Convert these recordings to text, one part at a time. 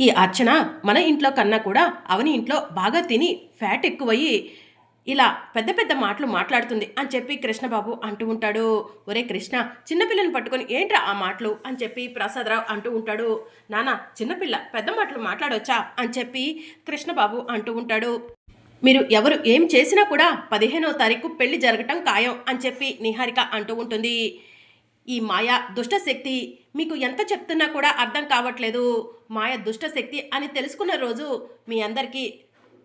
ఈ అర్చన మన ఇంట్లో కన్నా కూడా అవని ఇంట్లో బాగా తిని ఫ్యాట్ ఎక్కువయ్యి ఇలా పెద్ద పెద్ద మాటలు మాట్లాడుతుంది అని చెప్పి కృష్ణబాబు అంటూ ఉంటాడు. ఒరే కృష్ణ చిన్నపిల్లని పట్టుకొని ఏంట్రా ఆ మాటలు అని చెప్పి ప్రసాదరావు అంటూ ఉంటాడు. నాన్న చిన్నపిల్ల పెద్ద మాటలు మాట్లాడొచ్చా అని చెప్పి కృష్ణబాబు అంటూ ఉంటాడు. మీరు ఎవరు ఏం చేసినా కూడా పదిహేనో తారీఖు పెళ్ళి జరగటం ఖాయం అని చెప్పి నిహారిక అంటూ ఉంటుంది. ఈ మాయ దుష్టశక్తి మీకు ఎంత చెప్తున్నా కూడా అర్థం కావట్లేదు. మాయ దుష్టశక్తి అని తెలుసుకున్న రోజు మీ అందరికీ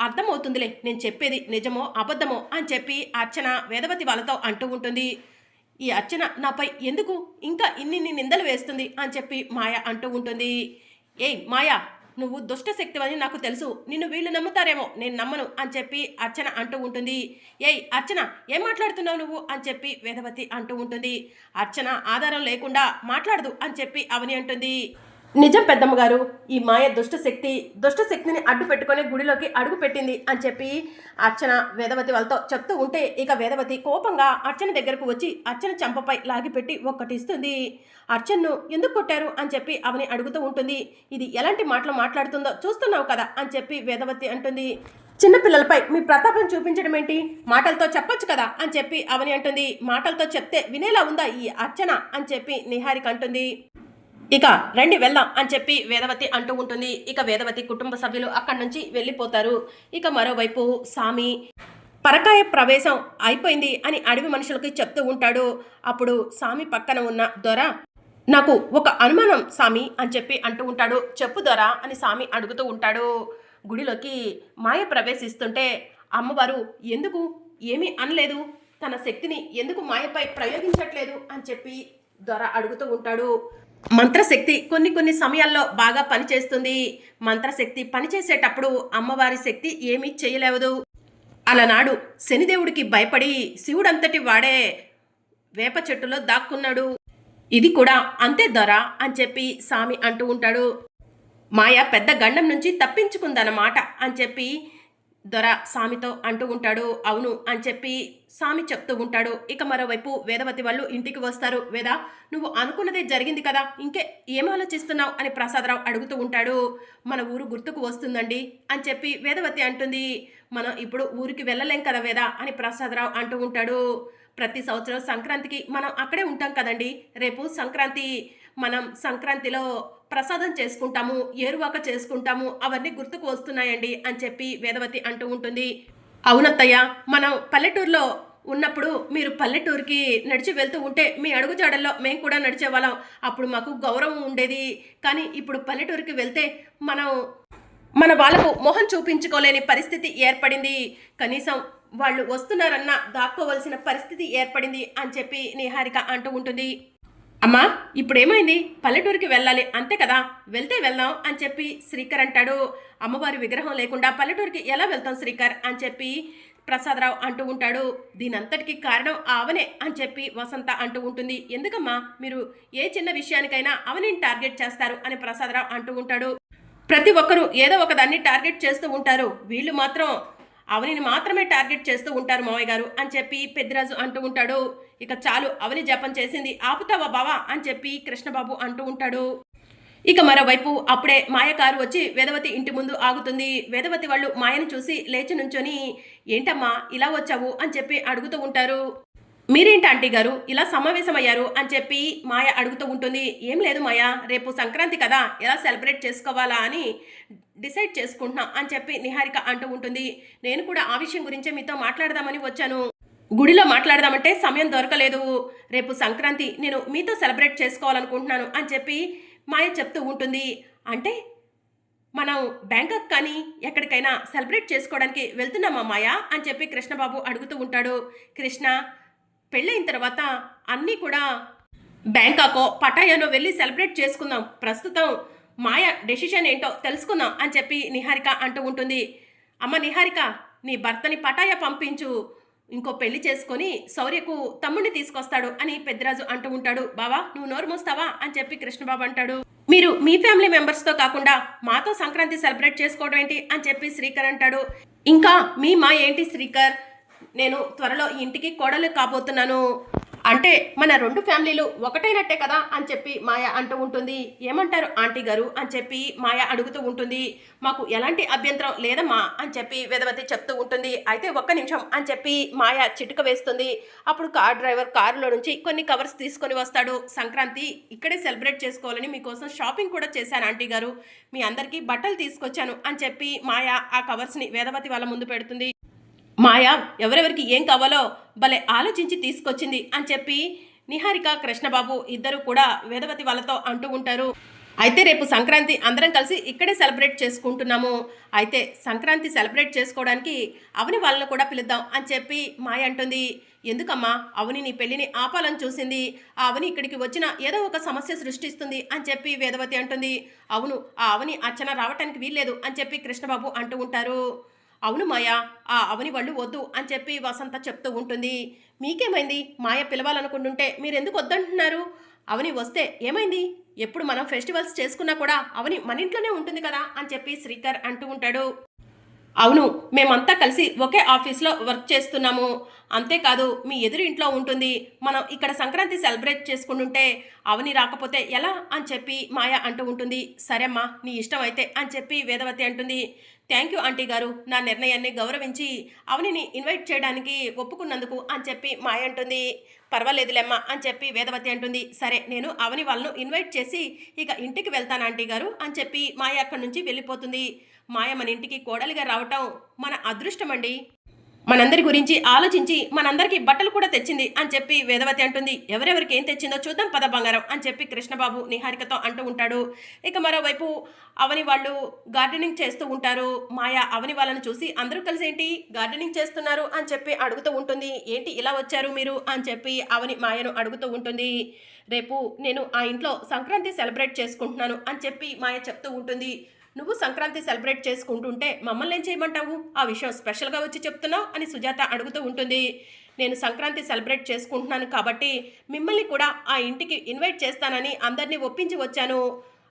అర్థమవుతుందిలే నేను చెప్పేది నిజమో అబద్ధమో అని చెప్పి అర్చన వేదవతి వాళ్ళతో అంటూ ఉంటుంది. ఈ అర్చన నాపై ఎందుకు? ఇంకా ఇన్ని నిందలు వేస్తుంది అని చెప్పి మాయ అంటూ ఉంటుంది. ఏయ్ మాయా నువ్వు దుష్ట అని నాకు తెలుసు. నిన్ను వీళ్ళు నమ్ముతారేమో. నేను నమ్మను అని చెప్పి అర్చన అంటూ ఉంటుంది. ఏయ్ అర్చన ఏం మాట్లాడుతున్నావు నువ్వు? అని చెప్పి వేదవతి అంటూ ఉంటుంది. అర్చన ఆధారం లేకుండా మాట్లాడదు అని చెప్పి అవని అంటుంది. నిజం పెద్దమ్మ గారు ఈ మాయ దుష్ట శక్తి దుష్ట శక్తిని అడ్డు పెట్టుకొని గుడిలోకి అడుగు పెట్టింది అని చెప్పి అర్చన వేదవతి వాళ్ళతో చెప్తూ ఉంటే ఇక వేదవతి కోపంగా అర్చన దగ్గరకు వచ్చి అర్చన చంపపై లాగిపెట్టి ఒక్కటిస్తుంది. అర్చన్ను ఎందుకు కొట్టారు అని చెప్పి అవని అడుగుతూ ఉంటుంది. ఇది ఎలాంటి మాటలు మాట్లాడుతుందో చూస్తున్నావు కదా అని చెప్పి వేదవతి అంటుంది. చిన్నపిల్లలపై మీ ప్రతాపం చూపించడం ఏంటి? మాటలతో చెప్పొచ్చు కదా అని చెప్పి అవని అంటుంది. మాటలతో చెప్తే వినేలా ఉందా ఈ అర్చన అని చెప్పి నిహారిక అంటుంది. ఇక రండి వెళ్దాం అని చెప్పి వేదవతి అంటూ ఉంటుంది. ఇక వేదవతి కుటుంబ సభ్యులు అక్కడి నుంచి వెళ్ళిపోతారు. ఇక మరోవైపు సామి పరకాయ ప్రవేశం అయిపోయింది అని అడవి మనుషులకి చెప్తూ ఉంటాడు. అప్పుడు సామి పక్కన ఉన్న దొర నాకు ఒక అనుమానం సామి అని చెప్పి అంటూ ఉంటాడు. చెప్పు దొర అని సామి అడుగుతూ ఉంటాడు. గుడిలోకి మాయ ప్రవేశిస్తుంటే అమ్మవారు ఎందుకు? ఏమీ అనలేదు. తన శక్తిని ఎందుకు మాయపై ప్రయోగించట్లేదు? అని చెప్పి దొర అడుగుతూ ఉంటాడు. మంత్రశక్తి కొన్ని కొన్ని సమయాల్లో బాగా పనిచేస్తుంది. మంత్రశక్తి పనిచేసేటప్పుడు అమ్మవారి శక్తి ఏమీ చేయలేవదు. అలనాడు శనిదేవుడికి భయపడి శివుడంతటి వాడే వేప చెట్టులో దాక్కున్నాడు. ఇది కూడా అంతే దొర అని చెప్పి సామి అంటూ ఉంటాడు. మాయ పెద్ద గండం నుంచి తప్పించుకుందన్నమాట అని చెప్పి దొర సామితో అంటూ ఉంటాడు. అవును అని చెప్పి సామి చెప్తూ ఉంటాడు. ఇక మరోవైపు వేదవతి వాళ్ళు ఇంటికి వస్తారు. వేద నువ్వు అనుకున్నదే జరిగింది కదా. ఇంకే ఏం ఆలోచిస్తున్నావు? అని ప్రసాదరావు అడుగుతూ ఉంటాడు. మన ఊరు గుర్తుకు వస్తుందండి అని చెప్పి వేదవతి అంటుంది. మనం ఇప్పుడు ఊరికి వెళ్ళలేం కదా వేద అని ప్రసాదరావు అంటూ ఉంటాడు. ప్రతి సంవత్సరం సంక్రాంతికి మనం అక్కడే ఉంటాం కదండి. రేపు సంక్రాంతి మనం సంక్రాంతిలో ప్రసాదం చేసుకుంటాము ఏరువాక చేసుకుంటాము అవన్నీ గుర్తుకు వస్తున్నాయండి అని చెప్పి వేదవతి అంటూ ఉంటుంది. అవునత్తయ్య మనం పల్లెటూరులో ఉన్నప్పుడు మీరు పల్లెటూరుకి నడిచి వెళ్తూ ఉంటే మీ అడుగుజాడల్లో మేము కూడా నడిచేవాళ్ళం. అప్పుడు మాకు గౌరవం ఉండేది. కానీ ఇప్పుడు పల్లెటూరుకి వెళ్తే మనం మన వాళ్ళకు మొహం చూపించుకోలేని పరిస్థితి ఏర్పడింది. కనీసం వాళ్ళు వస్తున్నారన్న దాక్కోవలసిన పరిస్థితి ఏర్పడింది అని చెప్పి నిహారిక అంటూ ఉంటుంది. అమ్మా ఇప్పుడు ఏమైంది పల్లెటూరికి వెళ్ళాలి అంతే కదా? వెళ్తే వెళ్దాం అని చెప్పి శ్రీకర్ అంటాడు. అమ్మవారి విగ్రహం లేకుండా పల్లెటూరికి ఎలా వెళ్తాం శ్రీకర్? అని చెప్పి ప్రసాదరావు అంటూ ఉంటాడు. దీనంతటికి కారణం ఆవనే అని చెప్పి వసంత అంటూ ఉంటుంది. ఎందుకమ్మా? మీరు ఏ చిన్న విషయానికైనా అవనిని టార్గెట్ చేస్తారు అని ప్రసాదరావు అంటూ ఉంటాడు. ప్రతి ఒక్కరూ ఏదో ఒకదాన్ని టార్గెట్ చేస్తూ ఉంటారు. వీళ్ళు మాత్రం అవనిని మాత్రమే టార్గెట్ చేస్తూ ఉంటారు మావయ్య గారు అని చెప్పి పెద్దిరాజు అంటూ ఉంటాడు. ఇక చాలు అవని జపం చేసింది ఆపుతావా బావా? అని చెప్పి కృష్ణబాబు అంటూ ఉంటాడు. ఇక మరోవైపు అప్పుడే మాయ కారు వచ్చి వేదవతి ఇంటి ముందు ఆగుతుంది. వేదవతి వాళ్ళు మాయను చూసి లేచి నుంచొని ఏంటమ్మా ఇలా వచ్చావు? అని చెప్పి అడుగుతూ ఉంటారు. మీరేంటి ఆంటీ గారు? ఇలా సమావేశమయ్యారు? అని చెప్పి మాయ అడుగుతూ ఉంటుంది. ఏం లేదు మాయ రేపు సంక్రాంతి కదా ఎలా సెలబ్రేట్ చేసుకోవాలా అని డిసైడ్ చేసుకుంటున్నా అని చెప్పి నిహారిక అంటూ ఉంటుంది. నేను కూడా ఆ విషయం గురించే మీతో మాట్లాడదామని వచ్చాను. గుడిలో మాట్లాడదామంటే సమయం దొరకలేదు. రేపు సంక్రాంతి నేను మీతో సెలబ్రేట్ చేసుకోవాలనుకుంటున్నాను అని చెప్పి మాయ చెప్తూ ఉంటుంది. అంటే మనం బ్యాంకాక్ కానీ ఎక్కడికైనా సెలబ్రేట్ చేసుకోవడానికి వెళ్తున్నామా మాయా అని చెప్పి కృష్ణబాబు అడుగుతూ ఉంటాడు. కృష్ణ పెళ్ళైన తర్వాత అన్నీ కూడా బ్యాంకాకో పటాయానో వెళ్ళి సెలబ్రేట్ చేసుకుందాం. ప్రస్తుతం మాయ డెసిషన్ ఏంటో తెలుసుకుందాం అని చెప్పి నిహారిక అంటూ ఉంటుంది. అమ్మ నిహారిక నీ భర్తని పటాయ పంపించు. ఇంకో పెళ్ళి చేసుకొని శౌర్యకు తమ్ముడిని తీసుకొస్తాడు అని పెద్దరాజు అంటూ ఉంటాడు. బావా నువ్వు నోరు మోస్తావా? అని చెప్పి కృష్ణబాబు అంటాడు. మీరు మీ ఫ్యామిలీ మెంబర్స్తో కాకుండా మాతో సంక్రాంతి సెలబ్రేట్ చేసుకోవడం ఏంటి? అని చెప్పి శ్రీకర్ అంటాడు. ఇంకా మీ మా ఏంటి శ్రీకర్? నేను త్వరలో ఇంటికి కోడలు కాబోతున్నాను. అంటే మన రెండు ఫ్యామిలీలు ఒకటైనట్టే కదా అని చెప్పి మాయ అంటూ ఉంటుంది. ఏమంటారు ఆంటీ గారు అని చెప్పి మాయ అడుగుతూ ఉంటుంది. మాకు ఎలాంటి అభ్యంతరం లేదమ్మా అని చెప్పి వేదవతి చెప్తూ ఉంటుంది. అయితే ఒక్క నిమిషం అని చెప్పి మాయ చిటుక వేస్తుంది. అప్పుడు కార్ డ్రైవర్ కారులో నుంచి కొన్ని కవర్స్ తీసుకొని వస్తాడు. సంక్రాంతి ఇక్కడే సెలబ్రేట్ చేసుకోవాలని మీకోసం షాపింగ్ కూడా చేశాను ఆంటీ గారు. మీ అందరికీ బట్టలు తీసుకొచ్చాను అని చెప్పి మాయ ఆ కవర్స్ని వేదవతి వాళ్ళ ముందు పెడుతుంది. మాయా ఎవరెవరికి ఏం కావాలో భలే ఆలోచించి తీసుకొచ్చింది అని చెప్పి నిహారిక కృష్ణబాబు ఇద్దరు కూడా వేదవతి వాళ్ళతో అంటూ ఉంటారు. అయితే రేపు సంక్రాంతి అందరం కలిసి ఇక్కడే సెలబ్రేట్ చేసుకుంటున్నాము. అయితే సంక్రాంతి సెలబ్రేట్ చేసుకోవడానికి అవని వాళ్ళని కూడా పిలుద్దాం అని చెప్పి మాయ అంటుంది. ఎందుకమ్మా? అవని నీ పెళ్ళిని ఆపాలని చూసింది. ఆ అవని ఇక్కడికి వచ్చిన ఏదో ఒక సమస్య సృష్టిస్తుంది అని చెప్పి వేదవతి అంటుంది. అవును ఆ అవని అర్చన రావటానికి వీల్లేదు అని చెప్పి కృష్ణబాబు అంటూ ఉంటారు. అవును మాయా ఆ అవని వాళ్ళు వద్దు అని చెప్పి వసంత చెప్తూ ఉంటుంది. మీకేమైంది? మాయ పిలవాలనుకుంటుంటే మీరు ఎందుకు వద్దంటున్నారు? అవని వస్తే ఏమైంది? ఎప్పుడు మనం ఫెస్టివల్స్ చేసుకున్నా కూడా అవని మన ఇంట్లోనే ఉంటుంది కదా అని చెప్పి శ్రీకర్ అంటూ ఉంటాడు. అవును మేమంతా కలిసి ఒకే ఆఫీస్లో వర్క్ చేస్తున్నాము. అంతేకాదు మీ ఎదురు ఇంట్లో ఉంటుంది. మనం ఇక్కడ సంక్రాంతి సెలబ్రేట్ చేసుకుంటుంటే అవని రాకపోతే ఎలా అని చెప్పి మాయ అంటూ ఉంటుంది. సరేమ్మా నీ ఇష్టం అయితే అని చెప్పి వేదవతి అంటుంది. థ్యాంక్ యూ ఆంటీ గారు నా నిర్ణయాన్ని గౌరవించి అవనిని ఇన్వైట్ చేయడానికి ఒప్పుకున్నందుకు అని చెప్పి మాయ అంటుంది. పర్వాలేదులేమ్మా అని చెప్పి వేదవతి అంటుంది. సరే నేను అవని వాళ్ళను ఇన్వైట్ చేసి ఇక ఇంటికి వెళ్తాను ఆంటీ గారు అని చెప్పి మాయ అక్కడి నుంచి వెళ్ళిపోతుంది. మాయ మన ఇంటికి కోడలిగా రావటం మన అదృష్టం అండి మనందరి గురించి ఆలోచించి మనందరికీ బట్టలు కూడా తెచ్చింది అని చెప్పి వేదవతి అంటుంది. ఎవరెవరికి ఏం తెచ్చిందో చూద్దాం పద బంగారం అని చెప్పి కృష్ణబాబు నిహారికతో అంటూ ఉంటాడు. ఇక మరోవైపు అవని వాళ్ళు గార్డెనింగ్ చేస్తూ ఉంటారు. మాయ అవని వాళ్ళని చూసి అందరూ కలిసి ఏంటి గార్డెనింగ్ చేస్తున్నారు అని చెప్పి అడుగుతూ ఉంటుంది. ఏంటి ఇలా వచ్చారు మీరు అని చెప్పి అవని మాయను అడుగుతూ ఉంటుంది. రేపు నేను ఆ ఇంట్లో సంక్రాంతి సెలబ్రేట్ చేసుకుంటున్నాను అని చెప్పి మాయ చెప్తూ ఉంటుంది. నువ్వు సంక్రాంతి సెలబ్రేట్ చేసుకుంటుంటే మమ్మల్ని ఏం చేయమంటావు? ఆ విషయం స్పెషల్గా వచ్చి చెప్తున్నావు అని సుజాత అడుగుతూ ఉంటుంది. నేను సంక్రాంతి సెలబ్రేట్ చేసుకుంటున్నాను కాబట్టి మిమ్మల్ని కూడా ఆ ఇంటికి ఇన్వైట్ చేస్తానని అందరినీ ఒప్పించి వచ్చాను.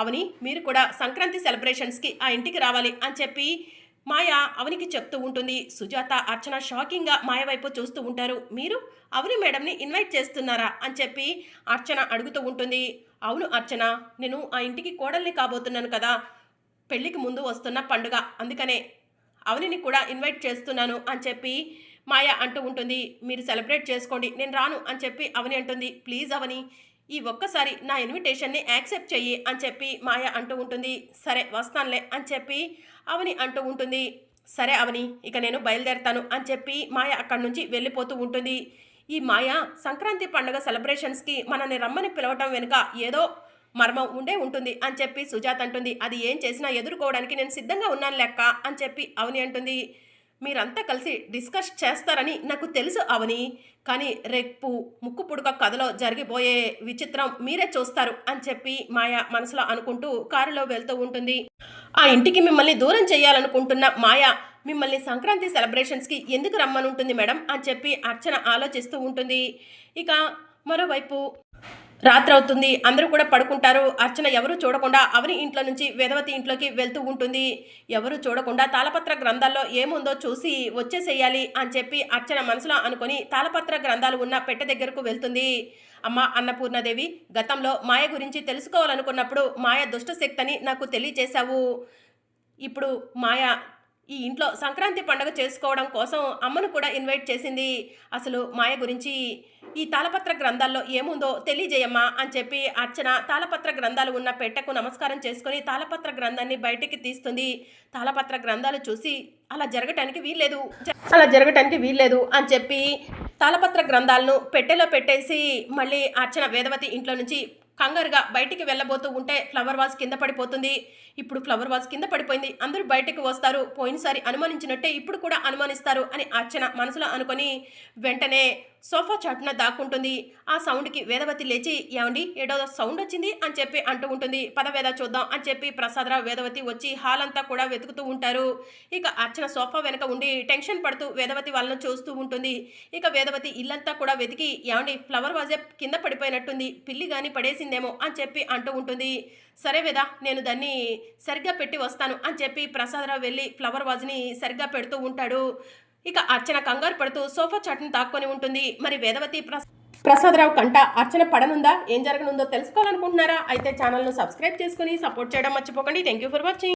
అవని మీరు కూడా సంక్రాంతి సెలబ్రేషన్స్కి ఆ ఇంటికి రావాలి అని చెప్పి మాయ అవనికి చెప్తూ ఉంటుంది. సుజాత అర్చన షాకింగ్గా మాయ వైపు చూస్తూ ఉంటారు. మీరు అవని మేడంని ఇన్వైట్ చేస్తున్నారా అని చెప్పి అర్చన అడుగుతూ ఉంటుంది. అవును అర్చన నేను ఆ ఇంటికి కోడల్ని కాబోతున్నాను కదా. పెళ్ళికి ముందు వస్తున్న పండుగ. అందుకనే అవనిని కూడా ఇన్వైట్ చేస్తున్నాను అని చెప్పి మాయ అంటూ ఉంటుంది. మీరు సెలబ్రేట్ చేసుకోండి. నేను రాను అని చెప్పి అవని అంటుంది. ప్లీజ్ అవని ఈ ఒక్కసారి నా ఇన్విటేషన్ని యాక్సెప్ట్ చెయ్యి అని చెప్పి మాయ అంటూ ఉంటుంది. సరే వస్తానులే అని చెప్పి అవని అంటూ ఉంటుంది. సరే అవని ఇక నేను బయలుదేరతాను అని చెప్పి మాయ అక్కడి నుంచి వెళ్ళిపోతూ ఉంటుంది. ఈ మాయ సంక్రాంతి పండుగ సెలబ్రేషన్స్కి మనల్ని రమ్మని పిలవటం వెనుక ఏదో మర్మం ఉండే ఉంటుంది అని చెప్పి సుజాత అంటుంది. అది ఏం చేసినా ఎదుర్కోవడానికి నేను సిద్ధంగా ఉన్నాను లెక్క అని చెప్పి అవని అంటుంది. మీరంతా కలిసి డిస్కస్ చేస్తారని నాకు తెలుసు అవని. కానీ రేపు ముక్కు పుడక కథలో జరిగిపోయే విచిత్రం మీరే చూస్తారు అని చెప్పి మాయ మనసులో అనుకుంటూ కారులో వెళ్తూ ఉంటుంది. ఆ ఇంటికి మిమ్మల్ని దూరం చేయాలనుకుంటున్న మాయ మిమ్మల్ని సంక్రాంతి సెలబ్రేషన్స్కి ఎందుకు రమ్మనుంటుంది మేడం అని చెప్పి అర్చన ఆలోచిస్తూ ఉంటుంది. ఇక మరోవైపు రాత్రి అవుతుంది అందరూ కూడా పడుకుంటారు. అర్చన ఎవరు చూడకుండా అవని ఇంట్లో నుంచి వేదవతి ఇంట్లోకి వెళ్తూ ఉంటుంది. ఎవరు చూడకుండా తాళపత్ర గ్రంథాల్లో ఏముందో చూసి వచ్చేసేయాలి అని చెప్పి అర్చన మనసులో అనుకొని తాళపత్ర గ్రంథాలు ఉన్న పెట్టె దగ్గరకు వెళ్తుంది. అమ్మ అన్నపూర్ణదేవి గతంలో మాయ గురించి తెలుసుకోవాలనుకున్నప్పుడు మాయ దుష్టశక్తి నాకు తెలియచేశావు ఇప్పుడు మాయ ఈ ఇంట్లో సంక్రాంతి పండుగ చేసుకోవడం కోసం అమ్మను కూడా ఇన్వైట్ చేసింది. అసలు మాయ గురించి ఈ తాళపత్ర గ్రంథాల్లో ఏముందో తెలియజేయమ్మా అని చెప్పి అర్చన తాళపత్ర గ్రంథాలు ఉన్న పెట్టెకు నమస్కారం చేసుకొని తాళపత్ర గ్రంథాన్ని బయటికి తీస్తుంది. తాళపత్ర గ్రంథాలు చూసి అలా జరగటానికి వీల్లేదు. అలా జరగటానికి వీల్లేదు అని చెప్పి తాళపత్ర గ్రంథాలను పెట్టెలో పెట్టేసి మళ్ళీ అర్చన వేదవతి ఇంట్లో నుంచి కంగారుగా బయటికి వెళ్ళబోతూ ఉంటే ఫ్లవర్ వాజ్ కింద పడిపోతుంది. ఇప్పుడు ఫ్లవర్ వాజ్ కింద పడిపోయింది. అందరూ బయటకు వస్తారు. పోయినసారి అనుమానించినట్టే ఇప్పుడు కూడా అనుమానిస్తారు అని అర్చన మనసులో అనుకొని వెంటనే సోఫా చాటున దాక్కుంటుంది. ఆ సౌండ్కి వేదవతి లేచి ఏమండి ఏడో సౌండ్ వచ్చింది అని చెప్పి అంటూ ఉంటుంది. పదవేద చూద్దాం అని చెప్పి ప్రసాదరావు వేదవతి వచ్చి హాల్ అంతా కూడా వెతుకుతూ ఉంటారు. ఇక అర్చన సోఫా వెనక ఉండి టెన్షన్ పడుతూ వేదవతి వాళ్ళని చూస్తూ ఉంటుంది. ఇక వేదవతి ఇల్లంతా కూడా వెతికి ఏమండి ఫ్లవర్ వాజే కింద పడిపోయినట్టుంది. పిల్లి కానీ పడేసిందేమో అని చెప్పి అంటూ ఉంటుంది. సరే వేద నేను దాన్ని సరిగ్గా పెట్టి వస్తాను అని చెప్పి ప్రసాదరావు వెళ్ళి ఫ్లవర్ వాజ్ని సరిగ్గా పెడుతూ ఉంటాడు. ఇక అర్చన కంగారు పడుతూ సోఫా చాట్ని తాక్కొని ఉంటుంది. మరి వేదవతి ప్రసాదరావు కంట అర్చన పడనుందా? ఏం జరగనుందో తెలుసుకోవాలనుకుంటున్నారా? అయితే ఛానల్ను సబ్స్క్రైబ్ చేసుకుని సపోర్ట్ చేయడం మర్చిపోకండి. Thank you for watching